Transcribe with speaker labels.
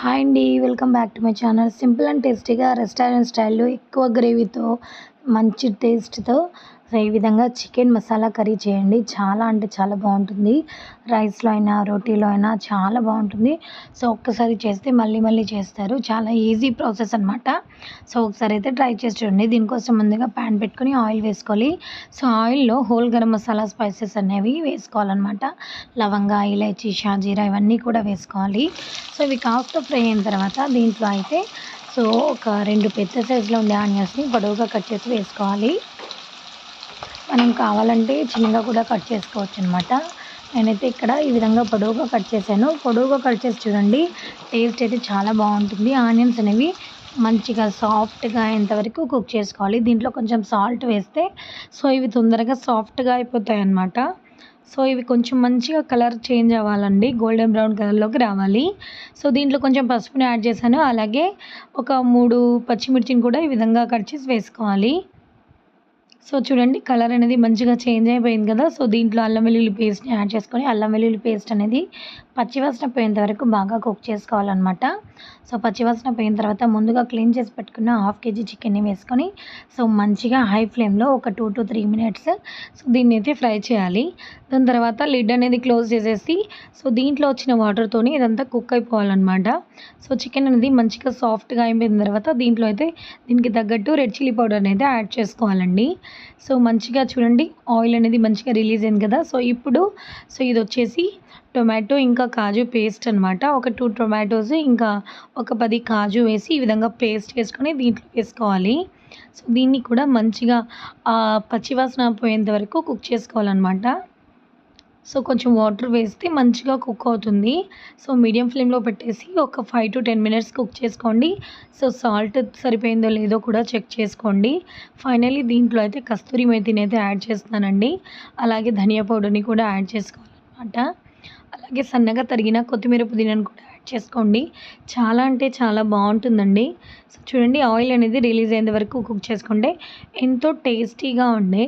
Speaker 1: Hi అండి welcome back to my channel simple and టేస్టీగా restaurant స్టైల్లో ఎక్కువ గ్రేవీతో మంచి టేస్ట్తో సో ఈ విధంగా చికెన్ మసాలా కర్రీ చేయండి. చాలా అంటే చాలా బాగుంటుంది. రైస్లో అయినా రోటీలో అయినా చాలా బాగుంటుంది. సో ఒక్కసారి చేస్తే మళ్ళీ మళ్ళీ చేస్తారు. చాలా ఈజీ ప్రాసెస్ అనమాట సో ఒకసారి అయితే ట్రై చేసి చూడండి. దీనికోసం ముందుగా ప్యాన్ పెట్టుకొని ఆయిల్ వేసుకోవాలి. సో ఆయిల్లో హోల్ గరం మసాలా స్పైసెస్ అనేవి వేసుకోవాలన్నమాట. లవంగా ఇలాచి షాజీరా ఇవన్నీ కూడా వేసుకోవాలి. సో ఇవి కాస్త ఫ్రై అయిన తర్వాత దీంట్లో అయితే సో ఒక రెండు పెద్ద సైజులో ఉండే ఆనియన్స్ని పొడవుగా కట్ చేసి వేసుకోవాలి. మనం కావాలంటే చిన్నగా కూడా కట్ చేసుకోవచ్చు అనమాట నేనైతే ఇక్కడ ఈ విధంగా పొడవుగా కట్ చేశాను. పొడవుగా కట్ చేసి చూడండి టేస్ట్ అయితే చాలా బాగుంటుంది. ఆనియన్స్ అనేవి మంచిగా సాఫ్ట్గా అయ్యేంతవరకు కుక్ చేసుకోవాలి దీంట్లో కొంచెం సాల్ట్ వేస్తే సో ఇవి తొందరగా సాఫ్ట్గా అయిపోతాయి అన్నమాట సో ఇవి కొంచెం మంచిగా కలర్ చేంజ్ అవ్వాలండి గోల్డెన్ బ్రౌన్ కలర్లోకి రావాలి. సో దీంట్లో కొంచెం పసుపుని యాడ్ చేశాను. అలాగే ఒక మూడు పచ్చిమిర్చిని కూడా ఈ విధంగా కట్ చేసి వేసుకోవాలి. సో చూడండి కలర్ అనేది మంచిగా చేంజ్ అయిపోయింది కదా. సో దీంట్లో అల్లం వెల్లుల్లి పేస్ట్ని యాడ్ చేసుకొని అల్లం వెల్లుల్లి పేస్ట్ అనేది పచ్చివాసన పోయేంత వరకు బాగా కుక్ చేసుకోవాలన్నమాట. సో పచ్చివాసన పోయిన తర్వాత ముందుగా క్లీన్ చేసి పెట్టుకున్న హాఫ్ కేజీ చికెన్ని వేసుకొని సో మంచిగా హై ఫ్లేమ్లో ఒక two to three minutes so దీన్ని అయితే ఫ్రై చేయాలి. దాని తర్వాత లిడ్ అనేది క్లోజ్ చేసేసి సో దీంట్లో వచ్చిన వాటర్తోని ఇదంతా కుక్ అయిపోవాలన్నమాట. సో చికెన్ అనేది మంచిగా సాఫ్ట్గా అయిపోయిన తర్వాత దీంట్లో అయితే దీనికి తగ్గట్టు రెడ్ చిల్లీ పౌడర్ అనేది యాడ్ చేసుకోవాలండి. సో మంచిగా చూడండి ఆయిల్ అనేది మంచిగా రిలీజ్ అయింది కదా. సో ఇప్పుడు సో ఇది వచ్చేసి టొమాటో ఇంకా కాజు పేస్ట్ అనమాట ఒక టూ టొమాటోస్ ఇంకా ఒక పది కాజు వేసి ఈ విధంగా పేస్ట్ వేసుకొని దీంట్లో వేసుకోవాలి. సో దీన్ని కూడా మంచిగా పచ్చివాసన పోయేంత వరకు కుక్ చేసుకోవాలన్నమాట. సో కొంచెం వాటర్ వేస్తే మంచిగా కుక్ అవుతుంది. సో మీడియం ఫ్లేమ్లో పెట్టేసి ఒక five to ten minutes cook చేసుకోండి. సో సాల్ట్ సరిపోయిందో లేదో కూడా చెక్ చేసుకోండి. ఫైనల్లీ దీంట్లో అయితే కస్తూరి మేతిని అయితే యాడ్ చేస్తున్నానండి. అలాగే ధనియా పౌడర్ని కూడా యాడ్ చేసుకోవాలన్నమాట. అలాగే సన్నగా తరిగిన కొత్తిమీర పుదీనాను కూడా యాడ్ చేసుకోండి. చాలా అంటే చాలా బాగుంటుందండి. సో చూడండి ఆయిల్ అనేది రిలీజ్ అయ్యేంత వరకు కుక్ చేసుకుంటే ఎంతో టేస్టీగా ఉండే.